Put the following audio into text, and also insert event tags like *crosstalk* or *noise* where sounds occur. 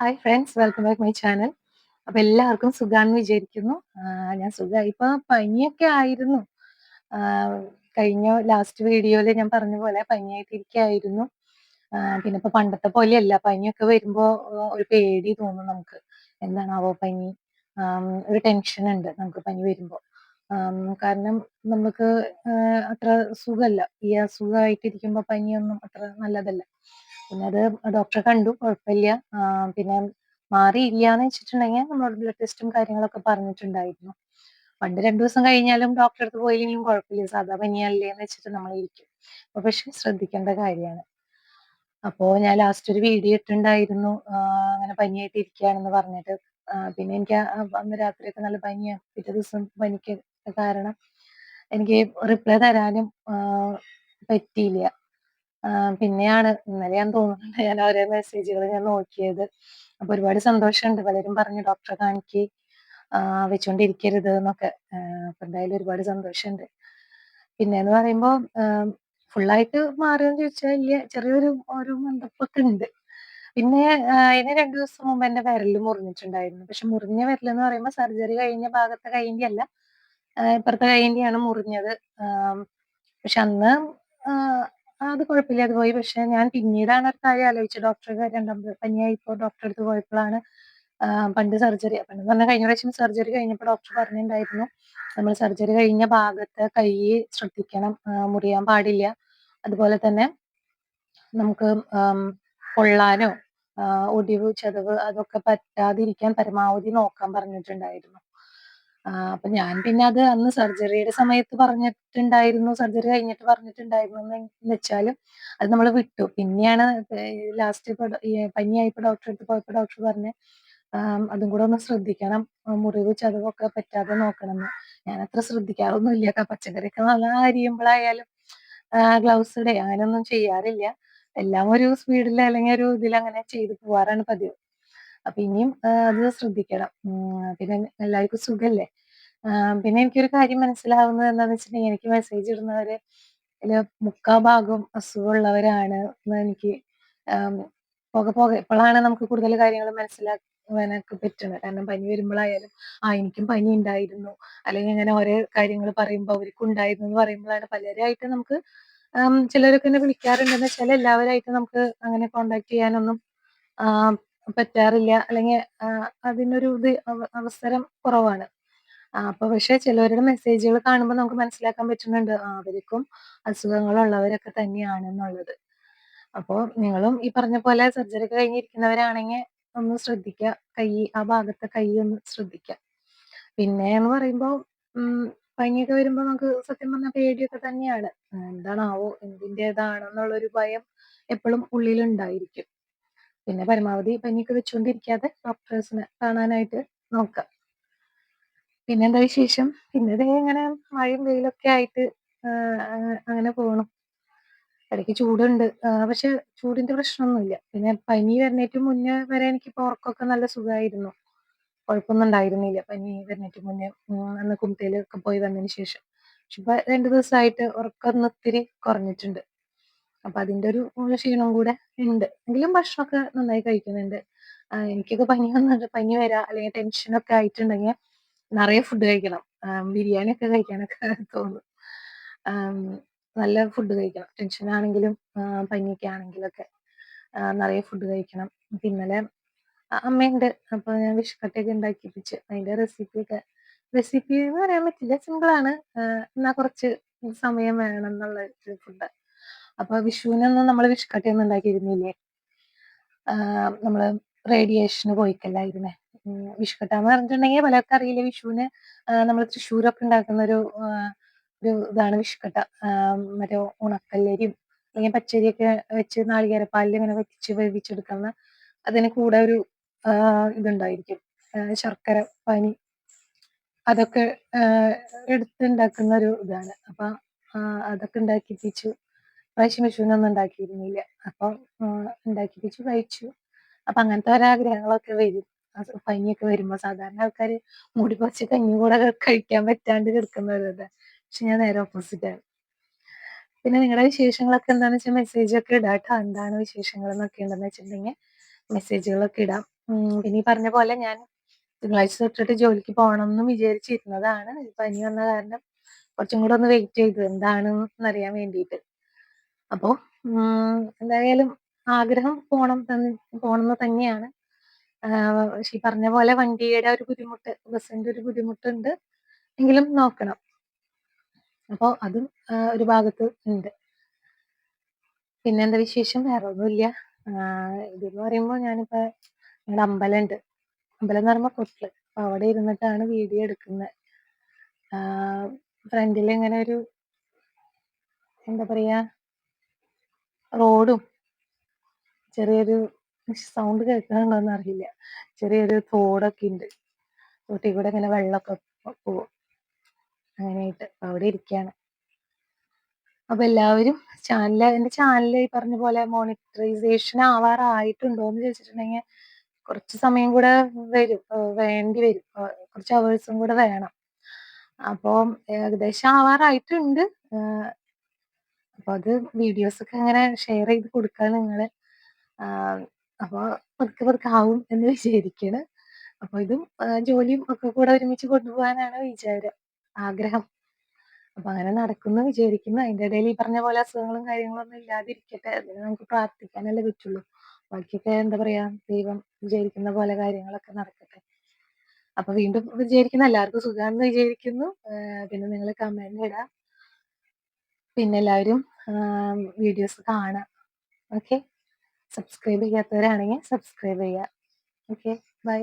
Hi friends welcome back my channel അപ്പൊ എല്ലാവർക്കും സുഖാന്ന് വിചാരിക്കുന്നു. ഞാൻ സുഖമായി ഇപ്പൊ പനിയൊക്കെ ആയിരുന്നു. കഴിഞ്ഞ ലാസ്റ്റ് വീഡിയോയിൽ ഞാൻ പറഞ്ഞ പോലെ പനിയായിട്ടിരിക്കായിരുന്നു പിന്നെ ഇപ്പൊ പണ്ടത്തെ പോലെയല്ല. പനിയൊക്കെ വരുമ്പോ ഒരു പേടി തോന്നും നമുക്ക്. എന്താണാവോ പനി? ഒരു ടെൻഷൻ ഉണ്ട് നമുക്ക് പനി വരുമ്പോ. കാരണം നമുക്ക് അത്ര സുഖമല്ല ഈ അസുഖമായിട്ടിരിക്കുമ്പോ പനിയൊന്നും അത്ര നല്ലതല്ല. പിന്നെ അത് ഡോക്ടറെ കണ്ടു കുഴപ്പമില്ല. പിന്നെ മാറിയില്ല എന്ന് വെച്ചിട്ടുണ്ടെങ്കിൽ നമ്മളോട് ബ്ലഡ് ടെസ്റ്റും കാര്യങ്ങളൊക്കെ പറഞ്ഞിട്ടുണ്ടായിരുന്നു. പണ്ട് രണ്ടു ദിവസം കഴിഞ്ഞാലും ഡോക്ടറെ അടുത്ത് പോയില്ലെങ്കിലും കുഴപ്പമില്ല. സാധാ പനിയല്ലേ എന്ന് വെച്ചിട്ട് നമ്മൾ ഇരിക്കും അപ്പൊ പക്ഷെ ശ്രദ്ധിക്കേണ്ട കാര്യമാണ്. അപ്പോ ഞാൻ ലാസ്റ്റ് ഒരു വീഡിയോ ഇട്ടിട്ടുണ്ടായിരുന്നു. ആ, അങ്ങനെ പനിയായിട്ട് ഇരിക്കുകയാണെന്ന് പറഞ്ഞിട്ട്. പിന്നെ എനിക്ക് ആ- അന്ന് രാത്രിയൊക്കെ നല്ല പനിയാണ് പിറ്റേ ദിവസം പനിക്ക് കാരണം എനിക്ക് റിപ്ലൈ തരാനും പറ്റിയില്ല. പിന്നെയാണ് ഇന്നലെയാന്ന് തോന്നുന്നുണ്ട് ഞാൻ ഓരോ മെസ്സേജുകൾ ഞാൻ നോക്കിയത്. അപ്പൊ ഒരുപാട് സന്തോഷമുണ്ട്. പലരും പറഞ്ഞു ഡോക്ടറെ കാണിക്ക്. വെച്ചോണ്ടിരിക്കരുത് എന്നൊക്കെ. അപ്പൊ എന്തായാലും ഒരുപാട് സന്തോഷമുണ്ട്. പിന്നെ എന്ന് പറയുമ്പോൾ ഫുള്ളായിട്ട് മാറിയെന്ന് ചോദിച്ചാൽ ഇല്ല. ചെറിയൊരു ഒരു മന്ദപ്പൊക്കെ ഉണ്ട്. പിന്നെ അതിന് രണ്ടു ദിവസം മുമ്പ് എന്റെ വിരൽ മുറിഞ്ഞിട്ടുണ്ടായിരുന്നു. പക്ഷെ മുറിഞ്ഞ വിരലെന്ന് പറയുമ്പോൾ സർജറി കഴിഞ്ഞ ഭാഗത്തെ കൈന്റെ അല്ല ഇപ്പുറത്തെ കൈന്റെയാണ് മുറിഞ്ഞത്. പക്ഷെ അന്ന് അത് കുഴപ്പമില്ല. അത് പോയി. പക്ഷെ ഞാൻ പിന്നീടാണ് ഒരു കാര്യം ആലോചിച്ചത് ഡോക്ടറെ രണ്ടാമത് പനിയായിപ്പോ ഡോക്ടറെ അടുത്ത് പോയപ്പോഴാണ് പണ്ട് സർജറി. പണ്ട് പറഞ്ഞാൽ കഴിഞ്ഞ പ്രാവശ്യം സർജറി കഴിഞ്ഞപ്പോൾ ഡോക്ടർ പറഞ്ഞിട്ടുണ്ടായിരുന്നു. നമ്മൾ സർജറി കഴിഞ്ഞ ഭാഗത്ത് കൈ ശ്രദ്ധിക്കണം. മുറിയാൻ പാടില്ല. അതുപോലെ തന്നെ നമുക്ക് ആം, പൊള്ളാനോ ഒടിവ് ചതവ് അതൊക്കെ പറ്റാതിരിക്കാൻ പരമാവധി നോക്കാൻ പറഞ്ഞിട്ടുണ്ടായിരുന്നു. അപ്പൊ ഞാൻ പിന്നെ അത് അന്ന് സർജറിയുടെ സമയത്ത് പറഞ്ഞിട്ടുണ്ടായിരുന്നു. സർജറി കഴിഞ്ഞിട്ട് പറഞ്ഞിട്ടുണ്ടായിരുന്നു എന്ന് വെച്ചാലും അത് നമ്മൾ വിട്ടു. പിന്നെയാണ് ലാസ്റ്റ് ഇപ്പൊ ഈ പനിയായപ്പോ ഡോക്ടറെ അടുത്ത് പോയപ്പോ ഡോക്ടർ പറഞ്ഞ് അതും കൂടെ ഒന്ന് ശ്രദ്ധിക്കണം. മുറിവ് ചതവൊക്കെ പറ്റാതെ നോക്കണം എന്ന് ഞാൻ അത്ര ശ്രദ്ധിക്കാറൊന്നും ഇല്ല ക- പച്ചക്കറിയൊക്കെ നല്ല അരിയുമ്പോഴായാലും ഗ്ലൗസ് ഇടേ അങ്ങനെയൊന്നും ചെയ്യാറില്ല. എല്ലാം ഒരു സ്പീഡിൽ അല്ലെങ്കിൽ ഒരു ഇതിൽ അങ്ങനെ ചെയ്ത് പോവാറാണ് പതിവ്. അപ്പൊ ഇനിയും അത് ശ്രദ്ധിക്കണം. പിന്നെ എല്ലാവർക്കും സുഖല്ലേ? പിന്നെ എനിക്കൊരു കാര്യം മനസ്സിലാവുന്നത് എന്താന്ന് വെച്ചിട്ടുണ്ടെങ്കിൽ എനിക്ക് മെസ്സേജ് ഇടുന്നവര് മുക്കാ ഭാഗവും അസുഖമുള്ളവരാണ് എന്ന് എനിക്ക് പോകെ പോകെ ഇപ്പോഴാണ് നമുക്ക് കൂടുതൽ കാര്യങ്ങൾ മനസ്സിലാക്കാനൊക്കെ പറ്റുന്നത്. കാരണം പനി വരുമ്പോഴായാലും ആ എനിക്കും പനി ഉണ്ടായിരുന്നു. അല്ലെങ്കിൽ ഇങ്ങനെ ഓരോ കാര്യങ്ങൾ പറയുമ്പോൾ അവർക്കും ഉണ്ടായിരുന്നു എന്ന് പറയുമ്പോഴാണ് പലരായിട്ട് നമുക്ക് ചിലരൊക്കെ എന്നെ വിളിക്കാറുണ്ടെന്ന് വെച്ചാൽ എല്ലാവരായിട്ട് നമുക്ക് അങ്ങനെ കോണ്ടാക്ട് ചെയ്യാനൊന്നും പറ്റാറില്ല. അല്ലെങ്കിൽ അതിനൊരു ഇത് അവ- അവസരം കുറവാണ്. അപ്പൊ പക്ഷെ ചിലവരുടെ മെസ്സേജുകൾ കാണുമ്പോൾ നമുക്ക് മനസ്സിലാക്കാൻ പറ്റുന്നുണ്ട് അവർക്കും അസുഖങ്ങളുള്ളവരൊക്കെ തന്നെയാണെന്നുള്ളത്. അപ്പോൾ അപ്പോ നിങ്ങളും ഈ പറഞ്ഞ പോലെ സർജറി കഴിഞ്ഞിരിക്കുന്നവരാണെങ്കിൽ ഒന്ന് ശ്രദ്ധിക്കുക കൈ ആ ഭാഗത്തെ കൈ ഒന്ന് ശ്രദ്ധിക്കുക പിന്നെ എന്ന് പറയുമ്പോൾ പനിയൊക്കെ വരുമ്പോൾ നമുക്ക് സത്യം പറഞ്ഞ പേടിയൊക്കെ തന്നെയാണ്. എന്താണാവോ എന്തിന്റെതാണെന്നുള്ളൊരു ഭയം എപ്പോഴും ഉള്ളിലുണ്ടായിരിക്കും. പിന്നെ പരമാവധി പനിയൊക്കെ വെച്ചുകൊണ്ടിരിക്കാതെ ഡോക്ടേഴ്സിനെ കാണാനായിട്ട് നോക്കാം. പിന്നെ എന്താ വിശേഷം? പിന്നെ ദേ ഇങ്ങനെ മഴയും വെയിലൊക്കെ ആയിട്ട് അങ്ങനെ പോകണം ഇടയ്ക്ക് ചൂടുണ്ട്. പക്ഷെ ചൂടിന്റെ പ്രശ്നമൊന്നുമില്ല. പിന്നെ പനി വരുന്നേറ്റ് മുന്നേ വരെ എനിക്ക് ഉറക്കമൊക്കെ നല്ല സുഖമായിരുന്നു. കുഴപ്പമൊന്നും ഉണ്ടായിരുന്നില്ല. പനി വരുന്നേറ്റ് മുന്നേ അന്ന് കുമ്പത്തേലൊക്കെ പോയി വന്നതിന് ശേഷം. പക്ഷെ ഇപ്പൊ രണ്ടു ദിവസമായിട്ട് ഉറക്കം ഒത്തിരി കുറഞ്ഞിട്ടുണ്ട്. അപ്പൊ അതിന്റെ ഒരു ക്ഷീണവും ക്ഷീണം കൂടെ ഉണ്ട്. എങ്കിലും ഭക്ഷണമൊക്കെ നന്നായി കഴിക്കുന്നുണ്ട്. എനിക്കൊക്കെ പനി വന്നിട്ട് പനി വരാ അല്ലെങ്കിൽ ടെൻഷൻ ഒക്കെ ആയിട്ടുണ്ടെങ്കിൽ നിറയെ ഫുഡ് കഴിക്കണം. ബിരിയാണി ഒക്കെ കഴിക്കാനൊക്കെ *laughs* തോന്നും. നല്ല ഫുഡ് കഴിക്കണം. ടെൻഷൻ ആണെങ്കിലും പനിയൊക്കെ ആണെങ്കിലൊക്കെ നിറയെ ഫുഡ് കഴിക്കണം. പിന്നലെ അമ്മയുണ്ട്. അപ്പൊ ഞാൻ വിഷുക്കട്ടയൊക്കെ ഉണ്ടാക്കിപ്പിച്ച് അതിന്റെ റെസിപ്പി ഒക്കെ റെസിപ്പി എന്ന് പറയാൻ പറ്റില്ല. സിമ്പിൾ ആണ്. എന്നാ കുറച്ച് സമയം വേണം എന്നുള്ള ഫുഡ് അപ്പൊ വിഷുവിനൊന്നും നമ്മൾ വിഷുക്കട്ടയൊന്നും ഉണ്ടാക്കിയിരുന്നില്ലേ? നമ്മൾ റേഡിയേഷന് പോയിക്കല്ലായിരുന്നേ. വിഷുക്കട്ട എന്ന് പറഞ്ഞിട്ടുണ്ടെങ്കിൽ പലർക്കും അറിയില്ല വിഷുവിന് നമ്മൾ തൃശ്ശൂരൊക്കെ ഉണ്ടാക്കുന്ന ഒരു ഒരു ഇതാണ് വിഷുക്കട്ട. മറ്റേ ഉണക്കല്ലരിയും അല്ലെങ്കിൽ പച്ചരിയൊക്കെ വെച്ച് നാളികേരപ്പാലിൽ ഇങ്ങനെ വെച്ച് വേവിച്ചെടുക്കുന്ന അതിന് കൂടെ ഒരു ഇതുണ്ടായിരിക്കും. ശർക്കര പനി അതൊക്കെ എടുത്തുണ്ടാക്കുന്ന ഒരു ഇതാണ്. അപ്പൊ അതൊക്കെ ഉണ്ടാക്കിപ്പിച്ചു. പ്രാവശ്യം വിഷുവിനൊന്നും ഉണ്ടാക്കിയിരുന്നില്ല. അപ്പൊ ഉണ്ടാക്കി ഉണ്ടാക്കിപ്പിച്ചു കഴിച്ചു. അപ്പൊ അങ്ങനത്തെ ഒരാഗ്രഹങ്ങളൊക്കെ വരും. പനിയൊക്കെ വരുമ്പോ സാധാരണ ആൾക്കാർ മുടി പൊതച്ച് കഞ്ഞി കൂടെ കഴിക്കാൻ പറ്റാണ്ട് കിടക്കുന്നവരത് പക്ഷെ ഞാൻ നേരെ ഓപ്പോസിറ്റ് ആണ്. പിന്നെ നിങ്ങളുടെ വിശേഷങ്ങളൊക്കെ എന്താണെന്ന് വെച്ചാൽ മെസ്സേജ് ഒക്കെ ഇടാം കേട്ടോ എന്താണ് വിശേഷങ്ങൾ എന്നൊക്കെ ഉണ്ടെന്ന് വെച്ചിട്ടുണ്ടെങ്കിൽ മെസ്സേജുകളൊക്കെ ഇടാം. പിന്നെ ഈ പറഞ്ഞ പോലെ ഞാൻ തിങ്കളാഴ്ച തൊട്ടിട്ട് ജോലിക്ക് പോകണം എന്ന് വിചാരിച്ചിരുന്നതാണ് പനി വന്ന കാരണം കുറച്ചും കൂടെ ഒന്ന് വെയിറ്റ് ചെയ്തു. എന്താണെന്ന് അറിയാൻ വേണ്ടിയിട്ട്. അപ്പോൾ എന്തായാലും ആഗ്രഹം പോണം പോണെന്ന് തന്നെയാണ്. പക്ഷെ ഈ പറഞ്ഞ പോലെ വണ്ടിയുടെ ഒരു ബുദ്ധിമുട്ട് ബസ്സിന്റെ ഒരു ബുദ്ധിമുട്ടുണ്ട്. എങ്കിലും നോക്കണം. അപ്പോൾ അതും ഒരു ഭാഗത്ത് ഉണ്ട്. പിന്നെ എന്താ വിശേഷം? വേറെ ഒന്നുമില്ല ഇതെന്ന് പറയുമ്പോൾ ഞാനിപ്പോ ഞങ്ങളുടെ അമ്പലമുണ്ട് അമ്പലം എന്ന് പറയുമ്പോൾ കൊട്ടിൽ. അപ്പൊ അവിടെ ഇരുന്നിട്ടാണ് വീഡിയോ എടുക്കുന്നത് ഫ്രണ്ടിൽ ഇങ്ങനെ ഒരു എന്താ പറയാ റോഡും ചെറിയൊരു സൗണ്ട് കേൾക്കുന്നുണ്ടോന്ന് അറിയില്ല. ചെറിയൊരു തോടൊക്കെ ഉണ്ട് തോട്ടിൽ കൂടെ ഇങ്ങനെ വെള്ളമൊക്കെ പോവും. അങ്ങനെയായിട്ട് അവിടെ ഇരിക്കുകയാണ് അപ്പൊ എല്ലാവരും ചാനൽ എന്റെ ചാനൽ ഈ പറഞ്ഞ പോലെ മോണിറ്ററൈസേഷൻ ആവാറായിട്ടുണ്ടോ എന്ന് ചോദിച്ചിട്ടുണ്ടെങ്കിൽ കുറച്ച് സമയം കൂടെ വരും. വേണ്ടി വരും. കുറച്ച് അവേഴ്സും കൂടെ വേണം. അപ്പോൾ ഏകദേശം ആവാറായിട്ടുണ്ട്. അപ്പൊ അത് വീഡിയോസ് ഒക്കെ ഇങ്ങനെ ഷെയർ ചെയ്ത് കൊടുക്കാൻ നിങ്ങൾ അപ്പൊ പതുക്കെ പതുക്കെ ആവും എന്ന് വിചാരിക്കണ്. അപ്പൊ ഇതും ജോലിയും ഒക്കെ കൂടെ ഒരുമിച്ച് കൊണ്ടുപോകാനാണ് വിചാരം ആഗ്രഹം. അപ്പൊ അങ്ങനെ നടക്കുന്നു വിചാരിക്കുന്നു. അതിന്റെ ഇടയിൽ ഈ പറഞ്ഞ പോലെ അസുഖങ്ങളും കാര്യങ്ങളും ഒന്നും ഇല്ലാതിരിക്കട്ടെ. അതിന് നമുക്ക് പ്രാർത്ഥിക്കാനല്ലേ പറ്റുള്ളൂ. ബാക്കിയൊക്കെ എന്താ പറയാ ദൈവം വിചാരിക്കുന്ന പോലെ കാര്യങ്ങളൊക്കെ നടക്കട്ടെ. അപ്പൊ വീണ്ടും വിചാരിക്കുന്നു. എല്ലാവർക്കും സുഖാണെന്ന് വിചാരിക്കുന്നു. പിന്നെ നിങ്ങൾ കമന്റ് ഇടാം. പിന്നെ എല്ലാവരും വീഡിയോസ് കാണാം. ഓക്കെ സബ്സ്ക്രൈബ് ചെയ്യാത്തവരാണെങ്കിൽ സബ്സ്ക്രൈബ് ചെയ്യുക. Okay bye